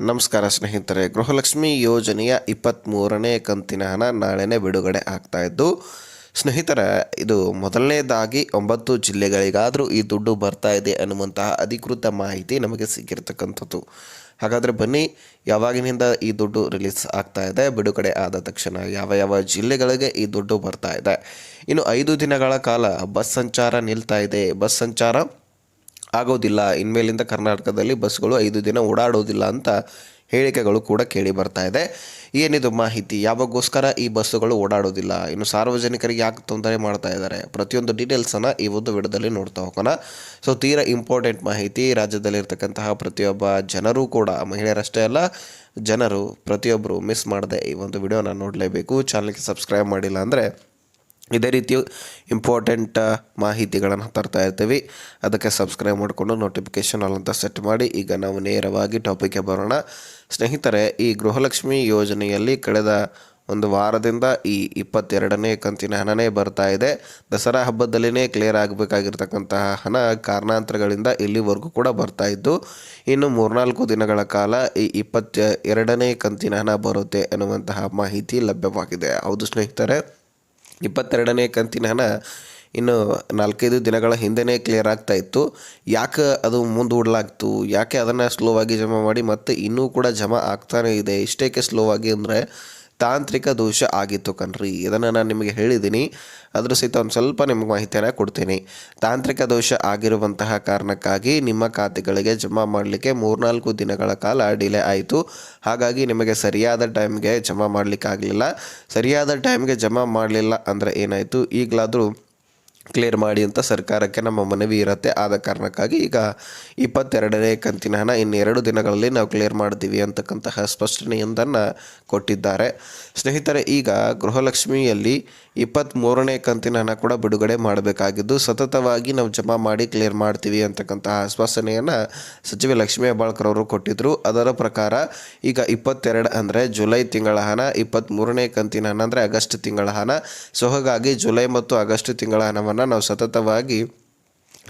ನಮಸ್ಕಾರ ಸ್ನೇಹಿತರೆ, ಗೃಹಲಕ್ಷ್ಮಿ ಯೋಜನೆಯ ಇಪ್ಪತ್ತ್ಮೂರನೇ ಕಂತಿನ ಹಣ ನಾಳೆನೇ ಬಿಡುಗಡೆ ಆಗ್ತಾ ಇದ್ದು, ಸ್ನೇಹಿತರ, ಇದು ಮೊದಲನೇದಾಗಿ ಒಂಬತ್ತು ಜಿಲ್ಲೆಗಳಿಗಾದರೂ ಈ ದುಡ್ಡು ಬರ್ತಾ ಇದೆ ಅನ್ನುವಂತಹ ಅಧಿಕೃತ ಮಾಹಿತಿ ನಮಗೆ ಸಿಕ್ಕಿರ್ತಕ್ಕಂಥದ್ದು. ಹಾಗಾದರೆ ಬನ್ನಿ, ಯಾವಾಗಿನಿಂದ ಈ ದುಡ್ಡು ರಿಲೀಸ್ ಆಗ್ತಾ ಇದೆ, ಬಿಡುಗಡೆ ಆದ ತಕ್ಷಣ ಯಾವ ಯಾವ ಜಿಲ್ಲೆಗಳಿಗೆ ಈ ದುಡ್ಡು ಬರ್ತಾ ಇದೆ. ಇನ್ನು ಐದು ದಿನಗಳ ಕಾಲ ಬಸ್ ಸಂಚಾರ ನಿಲ್ತಾ ಇದೆ. ಬಸ್ ಸಂಚಾರ ಆಗೋದಿಲ್ಲ. ಇನ್ಮೇಲಿಂದ ಕರ್ನಾಟಕದಲ್ಲಿ ಬಸ್ಗಳು ಐದು ದಿನ ಓಡಾಡೋದಿಲ್ಲ ಅಂತ ಹೇಳಿಕೆಗಳು ಕೂಡ ಕೇಳಿ ಬರ್ತಾ ಇದೆ. ಏನಿದು ಮಾಹಿತಿ? ಯಾವಾಗೋಸ್ಕರ ಈ ಬಸ್ಸುಗಳು ಓಡಾಡೋದಿಲ್ಲ? ಇನ್ನು ಸಾರ್ವಜನಿಕರಿಗೆ ಯಾಕೆ ತೊಂದರೆ ಮಾಡ್ತಾ ಇದ್ದಾರೆ? ಪ್ರತಿಯೊಂದು ಡೀಟೇಲ್ಸನ್ನು ಈ ಒಂದು ವಿಡದಲ್ಲಿ ನೋಡ್ತಾ ಹೋಗೋಣ. ಸೊ ತೀರಾ ಇಂಪಾರ್ಟೆಂಟ್ ಮಾಹಿತಿ. ರಾಜ್ಯದಲ್ಲಿರ್ತಕ್ಕಂತಹ ಪ್ರತಿಯೊಬ್ಬ ಜನರು ಕೂಡ, ಮಹಿಳೆಯರಷ್ಟೇ ಅಲ್ಲ, ಜನರು ಪ್ರತಿಯೊಬ್ಬರು ಮಿಸ್ ಮಾಡದೆ ಈ ಒಂದು ವಿಡಿಯೋನ ನೋಡಲೇಬೇಕು. ಚಾನಲ್ಗೆ ಸಬ್ಸ್ಕ್ರೈಬ್ ಮಾಡಿಲ್ಲ ಅಂದರೆ ಇದೇ ರೀತಿಯು ಇಂಪಾರ್ಟೆಂಟ್ ಮಾಹಿತಿಗಳನ್ನು ತರ್ತಾ ಇರ್ತೀವಿ. ಅದಕ್ಕೆ ಸಬ್ಸ್ಕ್ರೈಬ್ ಮಾಡಿಕೊಂಡು ನೋಟಿಫಿಕೇಷನ್ ಆಲ್ ಅಂತ ಸೆಟ್ ಮಾಡಿ. ಈಗ ನಾವು ನೇರವಾಗಿ ಟಾಪಿಕ್ಗೆ ಬರೋಣ. ಸ್ನೇಹಿತರೆ, ಈ ಗೃಹಲಕ್ಷ್ಮಿ ಯೋಜನೆಯಲ್ಲಿ ಕಳೆದ ಒಂದು ವಾರದಿಂದ ಈ ಇಪ್ಪತ್ತೆರಡನೇ ಕಂತಿನ ಹಣನೇ ಬರ್ತಾ ಇದೆ. ದಸರಾ ಹಬ್ಬದಲ್ಲಿನೇ ಕ್ಲಿಯರ್ ಆಗಬೇಕಾಗಿರ್ತಕ್ಕಂತಹ ಹಣ ಕಾರಣಾಂತರಗಳಿಂದ ಇಲ್ಲಿವರೆಗೂ ಕೂಡ ಬರ್ತಾ ಇದ್ದು, ಇನ್ನು ಮೂರ್ನಾಲ್ಕು ದಿನಗಳ ಕಾಲ ಈ ಇಪ್ಪತ್ತ ಎರಡನೇ ಕಂತಿನ ಹಣ ಬರುತ್ತೆ ಅನ್ನುವಂತಹ ಮಾಹಿತಿ ಲಭ್ಯವಾಗಿದೆ. ಹೌದು ಸ್ನೇಹಿತರೆ? ಇಪ್ಪತ್ತೆರಡನೇ ಕಂತಿನ ಹಣ ಇನ್ನು ನಾಲ್ಕೈದು ದಿನಗಳ ಹಿಂದೆಯೇ ಕ್ಲಿಯರ್ ಆಗ್ತಾ ಇತ್ತು. ಯಾಕೆ ಅದು ಮುಂದೂಡಲಾಗ್ತು? ಯಾಕೆ ಅದನ್ನು ಸ್ಲೋ ಆಗಿ ಜಮಾ ಮಾಡಿ ಮತ್ತೆ ಇನ್ನೂ ಕೂಡ ಜಮಾ ಆಗ್ತಾನೇ ಇದೆ? ಇಷ್ಟೇಕೆ ಸ್ಲೋ ಆಗಿ ಅಂದರೆ ತಾಂತ್ರಿಕ ದೋಷ ಆಗಿತ್ತು ಕಣ್ರಿ. ಇದನ್ನು ನಾನು ನಿಮಗೆ ಹೇಳಿದ್ದೀನಿ ಅದ್ರ ಸಹಿತ ಒಂದು ಸ್ವಲ್ಪ ನಿಮಗೆ ಮಾಹಿತಿಯನ್ನು ಕೊಡ್ತೀನಿ. ತಾಂತ್ರಿಕ ದೋಷ ಆಗಿರುವಂತಹ ಕಾರಣಕ್ಕಾಗಿ ನಿಮ್ಮ ಖಾತೆಗಳಿಗೆ ಜಮಾ ಮಾಡಲಿಕ್ಕೆ ಮೂರ್ನಾಲ್ಕು ದಿನಗಳ ಕಾಲ ಡಿಲೇ ಆಯಿತು. ಹಾಗಾಗಿ ನಿಮಗೆ ಸರಿಯಾದ ಟೈಮ್ಗೆ ಜಮಾ ಮಾಡಲಿಕ್ಕೆ ಆಗಲಿಲ್ಲ ಸರಿಯಾದ ಟೈಮ್ಗೆ ಜಮಾ ಮಾಡಲಿಲ್ಲ ಅಂದರೆ ಏನಾಯಿತು? ಈಗಲಾದರೂ ಕ್ಲಿಯರ್ ಮಾಡಿ ಅಂತ ಸರ್ಕಾರಕ್ಕೆ ನಮ್ಮ ಮನವಿ ಇರುತ್ತೆ. ಆದ ಕಾರಣಕ್ಕಾಗಿ ಈಗ ಇಪ್ಪತ್ತೆರಡನೇ ಕಂತಿನ ಹಣ ಇನ್ನೆರಡು ದಿನಗಳಲ್ಲಿ ನಾವು ಕ್ಲಿಯರ್ ಮಾಡ್ತೀವಿ ಅಂತಕ್ಕಂತಹ ಸ್ಪಷ್ಟನೆಯೊಂದನ್ನು ಕೊಟ್ಟಿದ್ದಾರೆ. ಸ್ನೇಹಿತರೆ, ಈಗ ಗೃಹಲಕ್ಷ್ಮಿಯಲ್ಲಿ ಇಪ್ಪತ್ತ್ಮೂರನೇ ಕಂತಿನ ಹಣ ಕೂಡ ಬಿಡುಗಡೆ ಮಾಡಬೇಕಾಗಿದ್ದು, ಸತತವಾಗಿ ನಾವು ಜಮಾ ಮಾಡಿ ಕ್ಲಿಯರ್ ಮಾಡ್ತೀವಿ ಅಂತಕ್ಕಂತಹ ಆಶ್ವಾಸನೆಯನ್ನು ಸಚಿವೆ ಲಕ್ಷ್ಮೀ ಹೆಬ್ಬಾಳ್ಕರ್ ಅವರು ಕೊಟ್ಟಿದ್ದರು ಅದರ ಪ್ರಕಾರ ಈಗ ಇಪ್ಪತ್ತೆರಡು ಅಂದರೆ ಜುಲೈ ತಿಂಗಳ ಹಣ, ಇಪ್ಪತ್ತ್ಮೂರನೇ ಕಂತಿನ ಹಣ ಅಂದರೆ ಆಗಸ್ಟ್ ತಿಂಗಳ ಹಣ. ಸೊ, ಹಾಗಾಗಿ ಜುಲೈ ಮತ್ತು ಆಗಸ್ಟ್ ತಿಂಗಳ ಹಣವನ್ನು ನಾವು ಸತತವಾಗಿ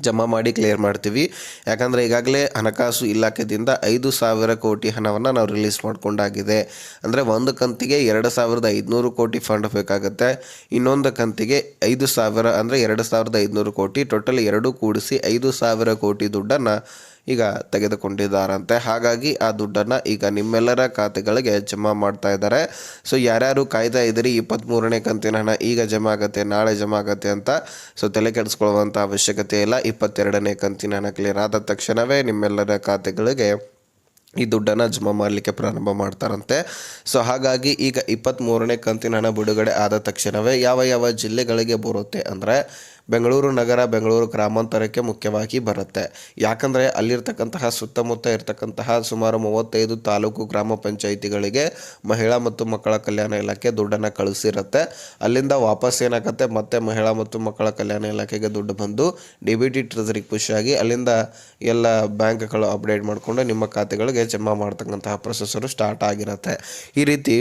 ಜಮಾ ಮಾಡಿ ಕ್ಲಿಯರ್ ಮಾಡ್ತೀವಿ. ಯಾಕಂದರೆ ಈಗಾಗಲೇ ಹಣಕಾಸು ಇಲಾಖೆಯಿಂದ ಐದು ಸಾವಿರ ಕೋಟಿ ಹಣವನ್ನು ನಾವು ರಿಲೀಸ್ ಮಾಡಿಕೊಂಡಾಗಿದೆ. ಅಂದರೆ ಒಂದು ಕಂತಿಗೆ ಎರಡು ಸಾವಿರದ ಐದುನೂರು ಕೋಟಿ ಫಂಡ್ ಬೇಕಾಗುತ್ತೆ. ಇನ್ನೊಂದು ಕಂತಿಗೆ ಐದು ಸಾವಿರ ಅಂದರೆ ಎರಡು ಸಾವಿರದ ಐದುನೂರು ಕೋಟಿ. ಟೋಟಲ್ ಎರಡು ಕೂಡಿಸಿ ಐದು ಸಾವಿರ ಕೋಟಿ ದುಡ್ಡನ್ನು ಈಗ ತೆಗೆದುಕೊಂಡಿದ್ದಾರಂತೆ. ಹಾಗಾಗಿ ಆ ದುಡ್ಡನ್ನು ಈಗ ನಿಮ್ಮೆಲ್ಲರ ಖಾತೆಗಳಿಗೆ ಜಮಾ ಮಾಡ್ತಾ ಇದ್ದಾರೆ. ಸೊ ಯಾರ್ಯಾರು ಕಾಯ್ತಾ ಇದ್ದೀರಿ? ಇಪ್ಪತ್ತ್ಮೂರನೇ ಕಂತಿನ ಹಣ ಈಗ ಜಮಾ ಆಗುತ್ತೆ, ನಾಳೆ ಜಮಾ ಆಗುತ್ತೆ ಅಂತ. ಸೊ ತಲೆ ಕೆಡಿಸ್ಕೊಳ್ಳುವಂಥ ಅವಶ್ಯಕತೆ ಇಲ್ಲ. ಇಪ್ಪತ್ತೆರಡನೇ ಕಂತಿನ ಹಣ ಕ್ಲಿಯರ್ ಆದ ತಕ್ಷಣವೇ ನಿಮ್ಮೆಲ್ಲರ ಖಾತೆಗಳಿಗೆ ಈ ದುಡ್ಡನ್ನು ಜಮಾ ಮಾಡಲಿಕ್ಕೆ ಪ್ರಾರಂಭ ಮಾಡ್ತಾರಂತೆ. ಸೊ ಹಾಗಾಗಿ ಈಗ ಇಪ್ಪತ್ತ್ಮೂರನೇ ಕಂತಿನ ಹಣ ಬಿಡುಗಡೆ ಆದ ತಕ್ಷಣವೇ ಯಾವ ಯಾವ ಜಿಲ್ಲೆಗಳಿಗೆ ಬರುತ್ತೆ ಅಂದರೆ ಬೆಂಗಳೂರು ನಗರ, ಬೆಂಗಳೂರು ಗ್ರಾಮಾಂತರಕ್ಕೆ ಮುಖ್ಯವಾಗಿ ಬರುತ್ತೆ. ಯಾಕಂದರೆ ಅಲ್ಲಿರ್ತಕ್ಕಂತಹ ಸುತ್ತಮುತ್ತ ಇರತಕ್ಕಂತಹ ಸುಮಾರು ಮೂವತ್ತೈದು ತಾಲೂಕು ಗ್ರಾಮ ಪಂಚಾಯಿತಿಗಳಿಗೆ ಮಹಿಳಾ ಮತ್ತು ಮಕ್ಕಳ ಕಲ್ಯಾಣ ಇಲಾಖೆ ದುಡ್ಡನ್ನು ಕಳಿಸಿರುತ್ತೆ. ಅಲ್ಲಿಂದ ವಾಪಸ್ ಏನಾಗುತ್ತೆ? ಮತ್ತೆ ಮಹಿಳಾ ಮತ್ತು ಮಕ್ಕಳ ಕಲ್ಯಾಣ ಇಲಾಖೆಗೆ ದುಡ್ಡು ಬಂದು ಡಿ ಬಿ ಟಿ ಟ್ರೆಸರಿಗೆ ಖುಷಿಯಾಗಿ ಅಲ್ಲಿಂದ ಎಲ್ಲ ಬ್ಯಾಂಕ್ಗಳು ಅಪ್ಡೇಟ್ ಮಾಡಿಕೊಂಡು ನಿಮ್ಮ ಖಾತೆಗಳಿಗೆ ಜಮಾ ಮಾಡ್ತಕ್ಕಂತಹ ಪ್ರೊಸೆಸರು ಸ್ಟಾರ್ಟ್ ಆಗಿರುತ್ತೆ. ಈ ರೀತಿ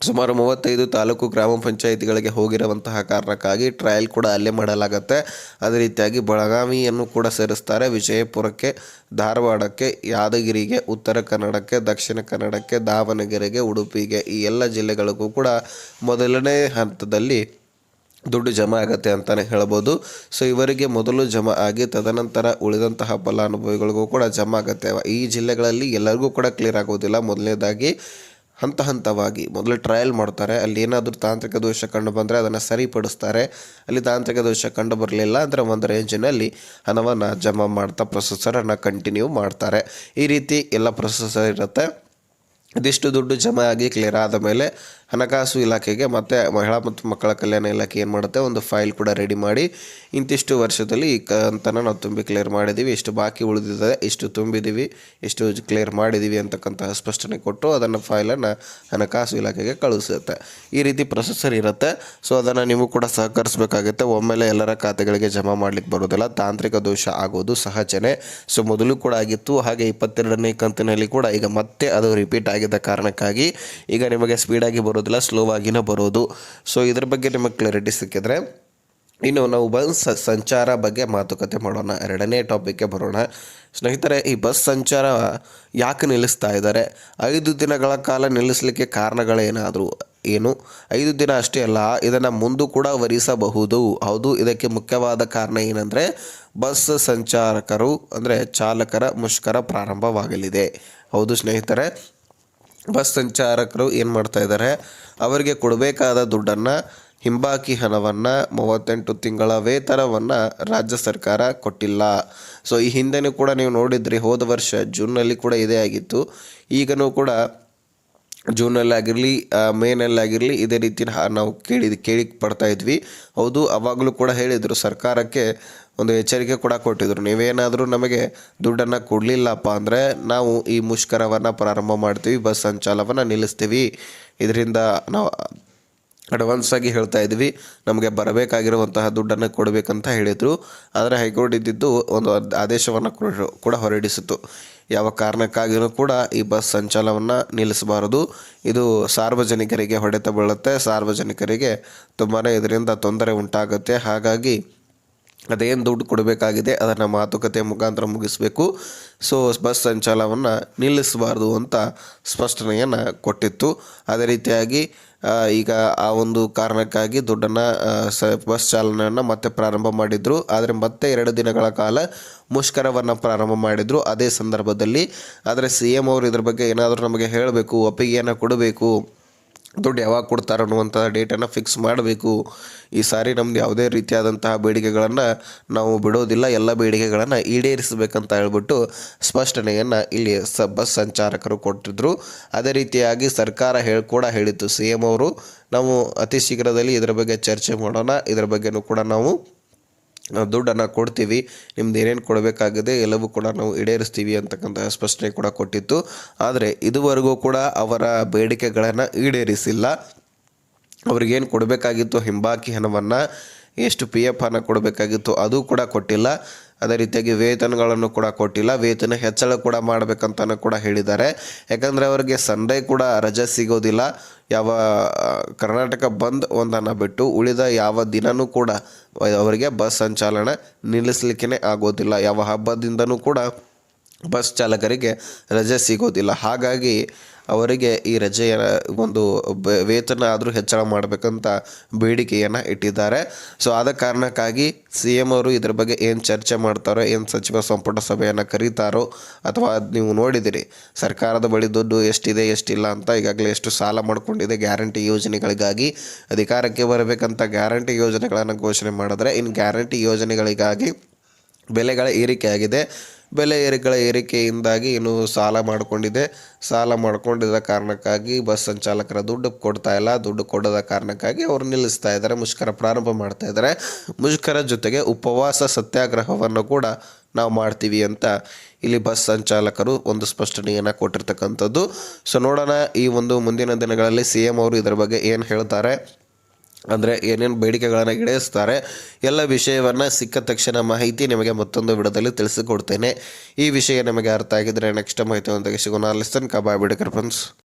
ಸುಮಾರು ಮೂವತ್ತೈದು ತಾಲೂಕು ಗ್ರಾಮ ಪಂಚಾಯಿತಿಗಳಿಗೆ ಹೋಗಿರುವಂತಹ ಕಾರಣಕ್ಕಾಗಿ ಟ್ರಯಲ್ ಕೂಡ ಅಲ್ಲೇ ಮಾಡಲಾಗುತ್ತೆ. ಅದೇ ರೀತಿಯಾಗಿ ಬೆಳಗಾವಿಯನ್ನು ಕೂಡ ಸೇರಿಸ್ತಾರೆ. ವಿಜಯಪುರಕ್ಕೆ, ಧಾರವಾಡಕ್ಕೆ, ಯಾದಗಿರಿಗೆ, ಉತ್ತರ ಕನ್ನಡಕ್ಕೆ, ದಕ್ಷಿಣ ಕನ್ನಡಕ್ಕೆ, ದಾವಣಗೆರೆಗೆ, ಉಡುಪಿಗೆ ಈ ಎಲ್ಲ ಜಿಲ್ಲೆಗಳಿಗೂ ಕೂಡ ಮೊದಲನೇ ಹಂತದಲ್ಲಿ ದುಡ್ಡು ಜಮಾ ಆಗುತ್ತೆ ಅಂತಲೇ ಹೇಳ್ಬೋದು. ಸೊ, ಇವರಿಗೆ ಮೊದಲು ಜಮಾ ಆಗಿ ತದನಂತರ ಉಳಿದಂತಹ ಫಲಾನುಭವಿಗಳಿಗೂ ಕೂಡ ಜಮಾ ಆಗತ್ತೆ. ಈ ಜಿಲ್ಲೆಗಳಲ್ಲಿ ಎಲ್ಲರಿಗೂ ಕೂಡ ಕ್ಲಿಯರ್ ಆಗೋದಿಲ್ಲ. ಮೊದಲನೇದಾಗಿ ಹಂತ ಹಂತವಾಗಿ ಮೊದಲು ಟ್ರಯಲ್ ಮಾಡ್ತಾರೆ. ಅಲ್ಲಿ ಏನಾದರೂ ತಾಂತ್ರಿಕ ದೋಷ ಕಂಡು ಬಂದರೆ ಅದನ್ನು ಸರಿಪಡಿಸ್ತಾರೆ. ಅಲ್ಲಿ ತಾಂತ್ರಿಕ ದೋಷ ಕಂಡು ಬರಲಿಲ್ಲ ಅಂದರೆ ಒಂದು ರೇಂಜಿನಲ್ಲಿ ಹಣವನ್ನು ಜಮಾ ಮಾಡ್ತಾ ಪ್ರೊಸೆಸರನ್ನು ಕಂಟಿನ್ಯೂ ಮಾಡ್ತಾರೆ. ಈ ರೀತಿ ಎಲ್ಲ ಪ್ರೊಸೆಸರ್ ಇರುತ್ತೆ. ಇದಿಷ್ಟು ದುಡ್ಡು ಜಮಾ ಆಗಿ ಕ್ಲಿಯರ್ ಆದ ಮೇಲೆ ಹಣಕಾಸು ಇಲಾಖೆಗೆ ಮತ್ತು ಮಹಿಳಾ ಮತ್ತು ಮಕ್ಕಳ ಕಲ್ಯಾಣ ಇಲಾಖೆ ಏನು ಮಾಡುತ್ತೆ, ಒಂದು ಫೈಲ್ ಕೂಡ ರೆಡಿ ಮಾಡಿ ಇಂತಿಷ್ಟು ವರ್ಷದಲ್ಲಿ ಈ ಕಂತನ್ನು ನಾವು ತುಂಬಿ ಕ್ಲಿಯರ್ ಮಾಡಿದ್ದೀವಿ ಇಷ್ಟು ಬಾಕಿ ಉಳಿದಿದೆ ಇಷ್ಟು ತುಂಬಿದ್ದೀವಿ ಇಷ್ಟು ಕ್ಲಿಯರ್ ಮಾಡಿದ್ದೀವಿ ಅಂತಕ್ಕಂತಹ ಸ್ಪಷ್ಟನೆ ಕೊಟ್ಟು ಅದನ್ನು ಫೈಲನ್ನು ಹಣಕಾಸು ಇಲಾಖೆಗೆ ಕಳಿಸುತ್ತೆ ಈ ರೀತಿ ಪ್ರೊಸೆಸರ್ ಇರುತ್ತೆ. ಸೊ ಅದನ್ನು ನೀವು ಕೂಡ ಸಹಕರಿಸಬೇಕಾಗುತ್ತೆ. ಒಮ್ಮೆಲೆ ಎಲ್ಲರ ಖಾತೆಗಳಿಗೆ ಜಮಾ ಮಾಡಲಿಕ್ಕೆ ಬರೋದಿಲ್ಲ ತಾಂತ್ರಿಕ ದೋಷ ಆಗೋದು ಸಹಜನೇ. ಸೊ ಮೊದಲು ಕೂಡ ಆಗಿತ್ತು. ಹಾಗೆ ಇಪ್ಪತ್ತೆರಡನೇ ಕಂತಿನಲ್ಲಿ ಕೂಡ ಈಗ ಮತ್ತೆ ಅದು ರಿಪೀಟ್ ಆಗಿದ್ದ ಕಾರಣಕ್ಕಾಗಿ ಈಗ ನಿಮಗೆ ಸ್ಪೀಡಾಗಿ ಬರೋದಿಲ್ಲ ಸ್ಲೋ ಆಗಿನೇ ಬರೋದು. ಸೊ ಇದ್ರ ಬಗ್ಗೆ ನಿಮಗೆ ಕ್ಲಾರಿಟಿ ಸಿಕ್ಕಿದ್ರೆ, ಇನ್ನು ನಾವು ಬಸ್ ಸಂಚಾರ ಬಗ್ಗೆ ಮಾತುಕತೆ ಮಾಡೋಣ. ಎರಡನೇ ಟಾಪಿಕ್ಗೆ ಬರೋಣ. ಸ್ನೇಹಿತರೆ, ಈ ಬಸ್ ಸಂಚಾರ ಯಾಕೆ ನಿಲ್ಲಿಸ್ತಾ ಇದ್ದಾರೆ? ಐದು ದಿನಗಳ ಕಾಲ ನಿಲ್ಲಿಸಲಿಕ್ಕೆ ಕಾರಣಗಳೇನಾದರೂ ಏನು? ಐದು ದಿನ ಅಷ್ಟೇ ಅಲ್ಲ, ಇದನ್ನು ಮುಂದೂ ಕೂಡ ವರಿಸಬಹುದು. ಹೌದು, ಇದಕ್ಕೆ ಮುಖ್ಯವಾದ ಕಾರಣ ಏನಂದರೆ ಬಸ್ ಸಂಚಾರಕರು, ಅಂದರೆ ಚಾಲಕರ ಮುಷ್ಕರ ಪ್ರಾರಂಭವಾಗಲಿದೆ. ಹೌದು ಸ್ನೇಹಿತರೆ ಬಸ್ ಸಂಚಾರಕರು ಏನು ಮಾಡ್ತಾ ಇದ್ದಾರೆ ಅವರಿಗೆ ಕೊಡಬೇಕಾದ ದುಡ್ಡನ್ನು, ಹಿಂಬಾಕಿ ಹಣವನ್ನು, ಮೂವತ್ತೆಂಟು ತಿಂಗಳ ವೇತನವನ್ನು ರಾಜ್ಯ ಸರ್ಕಾರ ಕೊಟ್ಟಿಲ್ಲ. ಸೊ ಈ ಹಿಂದೆನೂ ಕೂಡ ನೀವು ನೋಡಿದ್ರಿ, ಹೋದ ವರ್ಷ ಜೂನ್ನಲ್ಲಿ ಕೂಡ ಇದೇ ಆಗಿತ್ತು. ಈಗನೂ ಕೂಡ ಜೂನಲ್ಲಾಗಿರಲಿ ಮೇನಲ್ಲಾಗಿರಲಿ ಇದೇ ರೀತಿ ನಾವು ಕೇಳಿ ಕೇಳಿ ಪಡ್ತಾ ಇದ್ವಿ. ಹೌದು, ಅವಾಗಲೂ ಕೂಡ ಹೇಳಿದರು, ಸರ್ಕಾರಕ್ಕೆ ಒಂದು ಎಚ್ಚರಿಕೆ ಕೂಡ ಕೊಟ್ಟಿದ್ದರು ನೀವೇನಾದರೂ ನಮಗೆ ದುಡ್ಡನ್ನು ಕೊಡಲಿಲ್ಲಪ್ಪ ಅಂದರೆ ನಾವು ಈ ಮುಷ್ಕರವನ್ನು ಪ್ರಾರಂಭ ಮಾಡ್ತೀವಿ, ಬಸ್ ಸಂಚಾಲವನ್ನು ನಿಲ್ಲಿಸ್ತೀವಿ. ಇದರಿಂದ ನಾವು ಅಡ್ವಾನ್ಸ್ ಆಗಿ ಹೇಳ್ತಾ ಇದ್ವಿ, ನಮಗೆ ಬರಬೇಕಾಗಿರುವಂತಹ ದುಡ್ಡನ್ನು ಕೊಡಬೇಕಂತ ಹೇಳಿದರು. ಆದರೆ ಹೈಕೋರ್ಟ್ ಇದ್ದಿದ್ದು ಒಂದು ಆದೇಶವನ್ನು ಕೂಡ ಹೊರಡಿಸಿತು ಯಾವ ಕಾರಣಕ್ಕಾಗಿಯೂ ಕೂಡ ಈ ಬಸ್ ಸಂಚಾಲವನ್ನು ನಿಲ್ಲಿಸಬಾರದು. ಇದು ಸಾರ್ವಜನಿಕರಿಗೆ ಹೊಡೆತ ಬೀಳುತ್ತೆ. ಸಾರ್ವಜನಿಕರಿಗೆ ತುಂಬಾ ಇದರಿಂದ ತೊಂದರೆ ಉಂಟಾಗುತ್ತೆ. ಹಾಗಾಗಿ ಅದೇನು ದುಡ್ಡು ಕೊಡಬೇಕಾಗಿದೆ ಅದನ್ನು ಮಾತುಕತೆ ಮುಖಾಂತರ ಮುಗಿಸಬೇಕು. ಸೊ ಬಸ್ ಸಂಚಾಲವನ್ನು ನಿಲ್ಲಿಸಬಾರ್ದು ಅಂತ ಸ್ಪಷ್ಟನೆಯನ್ನು ಕೊಟ್ಟಿತ್ತು. ಅದೇ ರೀತಿಯಾಗಿ ಈಗ ಆ ಒಂದು ಕಾರಣಕ್ಕಾಗಿ ದುಡ್ಡನ್ನು ಸ ಬಸ್ ಚಾಲನೆಯನ್ನು ಮತ್ತೆ ಪ್ರಾರಂಭ ಮಾಡಿದರು. ಆದರೆ ಮತ್ತೆ ಎರಡು ದಿನಗಳ ಕಾಲ ಮುಷ್ಕರವನ್ನು ಪ್ರಾರಂಭ ಮಾಡಿದರು. ಅದೇ ಸಂದರ್ಭದಲ್ಲಿ, ಆದರೆ ಸಿ ಎಂ ಅವರು ಇದ್ರ ಬಗ್ಗೆ ಏನಾದರೂ ನಮಗೆ ಹೇಳಬೇಕು, ಒಪ್ಪಿಗೆಯನ್ನು ಕೊಡಬೇಕು. ದುಡ್ಡು ಯಾವಾಗ ಕೊಡ್ತಾರೆ ಅನ್ನುವಂಥ ಡೇಟನ್ನು ಫಿಕ್ಸ್ ಮಾಡಬೇಕು. ಈ ಸಾರಿ ನಮ್ದು ಯಾವುದೇ ರೀತಿಯಾದಂತಹ ಬೇಡಿಕೆಗಳನ್ನು ನಾವು ಬಿಡೋದಿಲ್ಲ, ಎಲ್ಲ ಬೇಡಿಕೆಗಳನ್ನು ಈಡೇರಿಸಬೇಕಂತ ಹೇಳ್ಬಿಟ್ಟು ಸ್ಪಷ್ಟನೆಯನ್ನು ಇಲ್ಲಿ ಸ ಬಸ್ ಸಂಚಾರಕರು ಕೊಟ್ಟಿದ್ದರು ಅದೇ ರೀತಿಯಾಗಿ ಸರ್ಕಾರ ಹೇಳಿ ಕೂಡ ಹೇಳಿತ್ತು, ಸಿ ಎಂ ಅವರು, ನಾವು ಅತಿ ಶೀಘ್ರದಲ್ಲಿ ಇದರ ಬಗ್ಗೆ ಚರ್ಚೆ ಮಾಡೋಣ, ಇದರ ಬಗ್ಗೆನೂ ಕೂಡ ನಾವು ದುಡ್ಡನ್ನು ಕೊಡ್ತೀವಿ. ನಿಮ್ದು ಏನೇನು ಕೊಡಬೇಕಾಗಿದೆ ಎಲ್ಲವೂ ಕೂಡ ನಾವು ಈಡೇರಿಸ್ತೀವಿ ಅಂತಕ್ಕಂಥ ಸ್ಪಷ್ಟನೆ ಕೂಡ ಕೊಟ್ಟಿತ್ತು. ಆದರೆ ಇದುವರೆಗೂ ಕೂಡ ಅವರ ಬೇಡಿಕೆಗಳನ್ನು ಈಡೇರಿಸಿಲ್ಲ. ಅವ್ರಿಗೇನು ಕೊಡಬೇಕಾಗಿತ್ತು? ಹಿಂಬಾಕಿ ಹಣವನ್ನು ಎಷ್ಟು ಪಿ ಎಫ್ ಅನ್ನು ಕೊಡಬೇಕಾಗಿತ್ತು ಅದು ಕೂಡ ಕೊಟ್ಟಿಲ್ಲ. ಅದೇ ರೀತಿಯಾಗಿ ವೇತನಗಳನ್ನು ಕೂಡ ಕೊಟ್ಟಿಲ್ಲ. ವೇತನ ಹೆಚ್ಚಳ ಕೂಡ ಮಾಡಬೇಕಂತಲೂ ಕೂಡ ಹೇಳಿದ್ದಾರೆ. ಯಾಕಂದರೆ ಅವರಿಗೆ ಸಂಡೇ ಕೂಡ ರಜೆ ಸಿಗೋದಿಲ್ಲ. ಯಾವ ಕರ್ನಾಟಕ ಬಂದ್ ಒಂದನ್ನು ಬಿಟ್ಟು ಉಳಿದ ಯಾವ ದಿನವೂ ಕೂಡ ಅವರಿಗೆ ಬಸ್ ಸಂಚಾಲನೆ ನಿಲ್ಲಿಸಲಿಕ್ಕೆ ಆಗೋದಿಲ್ಲ. ಯಾವ ಹಬ್ಬದಿಂದನೂ ಕೂಡ ಬಸ್ ಚಾಲಕರಿಗೆ ರಜೆ ಸಿಗೋದಿಲ್ಲ. ಹಾಗಾಗಿ ಅವರಿಗೆ ಈ ರಜೆಯ ಒಂದು ವೇತನ ಆದರೂ ಹೆಚ್ಚಳ ಮಾಡಬೇಕಂತ ಬೇಡಿಕೆಯನ್ನು ಇಟ್ಟಿದ್ದಾರೆ. ಸೊ ಆದ ಕಾರಣಕ್ಕಾಗಿ ಸಿ ಎಂ ಅವರು ಇದ್ರ ಬಗ್ಗೆ ಏನು ಚರ್ಚೆ ಮಾಡ್ತಾರೋ, ಏನು ಸಚಿವ ಸಂಪುಟ ಸಭೆಯನ್ನು ಕರೀತಾರೋ ಅಥವಾ ನೀವು ನೋಡಿದಿರಿ, ಸರ್ಕಾರದ ಬಳಿ ದುಡ್ಡು ಎಷ್ಟಿದೆ, ಎಷ್ಟಿಲ್ಲ ಅಂತ ಈಗಾಗಲೇ ಎಷ್ಟು ಸಾಲ ಮಾಡಿಕೊಂಡಿದೆ ಗ್ಯಾರಂಟಿ ಯೋಜನೆಗಳಿಗಾಗಿ, ಅಧಿಕಾರಕ್ಕೆ ಬರಬೇಕಂತ ಗ್ಯಾರಂಟಿ ಯೋಜನೆಗಳನ್ನು ಘೋಷಣೆ ಮಾಡಿದ್ರೆ ಇನ್ನು ಗ್ಯಾರಂಟಿ ಯೋಜನೆಗಳಿಗಾಗಿ ಬೆಲೆಗಳ ಏರಿಕೆ ಆಗಿದೆ ಬೆಲೆ ಏರಿಕೆಗಳ ಏರಿಕೆಯಿಂದಾಗಿ ಇನ್ನು ಸಾಲ ಮಾಡಿಕೊಂಡಿದೆ. ಸಾಲ ಮಾಡಿಕೊಂಡಿದ್ದ ಕಾರಣಕ್ಕಾಗಿ ಬಸ್ ಸಂಚಾಲಕರ ದುಡ್ಡು ಕೊಡ್ತಾ ಇಲ್ಲ. ದುಡ್ಡು ಕೊಡದ ಕಾರಣಕ್ಕಾಗಿ ಅವರು ನಿಲ್ಲಿಸ್ತಾ ಇದ್ದಾರೆ. ಮುಷ್ಕರ ಪ್ರಾರಂಭ ಮಾಡ್ತಾ ಇದ್ದಾರೆ. ಮುಷ್ಕರ ಜೊತೆಗೆ ಉಪವಾಸ ಸತ್ಯಾಗ್ರಹವನ್ನು ಕೂಡ ನಾವು ಮಾಡ್ತೀವಿ ಅಂತ ಇಲ್ಲಿ ಬಸ್ ಸಂಚಾಲಕರು ಒಂದು ಸ್ಪಷ್ಟನೆಯನ್ನು ಕೊಟ್ಟಿರ್ತಕ್ಕಂಥದ್ದು. ಸೊ ನೋಡೋಣ ಈ ಒಂದು ಮುಂದಿನ ದಿನಗಳಲ್ಲಿ ಸಿ ಎಂ ಅವರು ಇದರ ಬಗ್ಗೆ ಏನು ಹೇಳ್ತಾರೆ. ಅಂದರೆ ಏನೇನು ಬೇಡಿಕೆಗಳನ್ನು ಈಡೇರಿಸ್ತಾರೆ, ಎಲ್ಲ ವಿಷಯವನ್ನು ಸಿಕ್ಕ ತಕ್ಷಣ ಮಾಹಿತಿ ನಿಮಗೆ ಮತ್ತೊಂದು ವಿಡದಲ್ಲಿ ತಿಳಿಸಿಕೊಡ್ತೇನೆ. ಈ ವಿಷಯ ನಿಮಗೆ ಅರ್ಥ ಆಗಿದ್ದರೆ ನೆಕ್ಸ್ಟ್ ಮಾಹಿತಿ ಒಂದಿಗೆ ಸಿಗೋಣ ಲಿಸನ್ ಕಬಾಯ್ ಬಿಡಿ ಫ್ರೆಂಡ್ಸ್